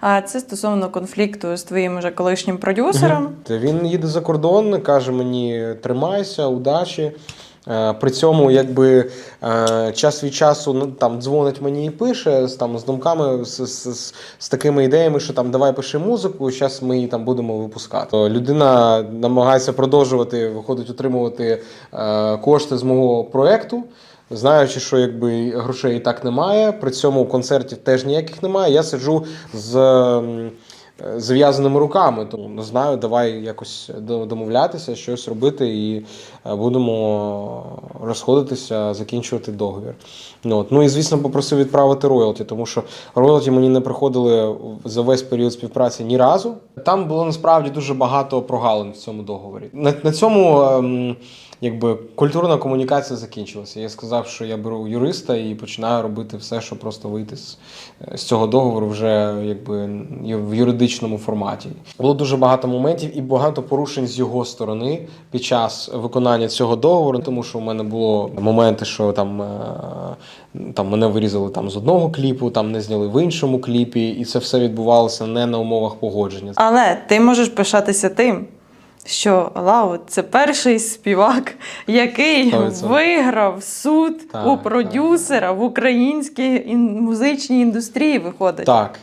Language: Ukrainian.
А це стосовно конфлікту з твоїм вже колишнім продюсером. Угу. Він їде за кордон, каже мені: тримайся, удачі. Е, При цьому, якби е, час від часу ну, там дзвонить мені і пише з там з думками, з, з, з, такими ідеями, що там давай пиши музику, зараз ми її там будемо випускати. Людина намагається продовжувати, виходить, отримувати е, кошти з мого проекту. Знаючи, що якби грошей і так немає, при цьому концертів теж ніяких немає. Я сиджу з е, руками. Тому не знаю, давай якось домовлятися, щось робити, і е, будемо розходитися, закінчувати договір. Ну, от. ну і звісно, попросив відправити роялті, тому що роялті мені не приходили за весь період співпраці ні разу. Там було насправді дуже багато прогалин в цьому договорі. На, на цьому. ем, Якби культурна комунікація закінчилася. Я сказав, що я беру юриста і починаю робити все, щоб просто вийти з, з цього договору вже якби в юридичному форматі. Було дуже багато моментів і багато порушень з його сторони під час виконання цього договору, тому що в мене було моменти, що там, е, там мене вирізали там з одного кліпу, там не зняли в іншому кліпі, і це все відбувалося не на умовах погодження. Але ти можеш пишатися тим, що Лаут це перший співак, який Сто відсотків. виграв суд Так, у продюсера в українській музичній індустрії. Виходить. Так,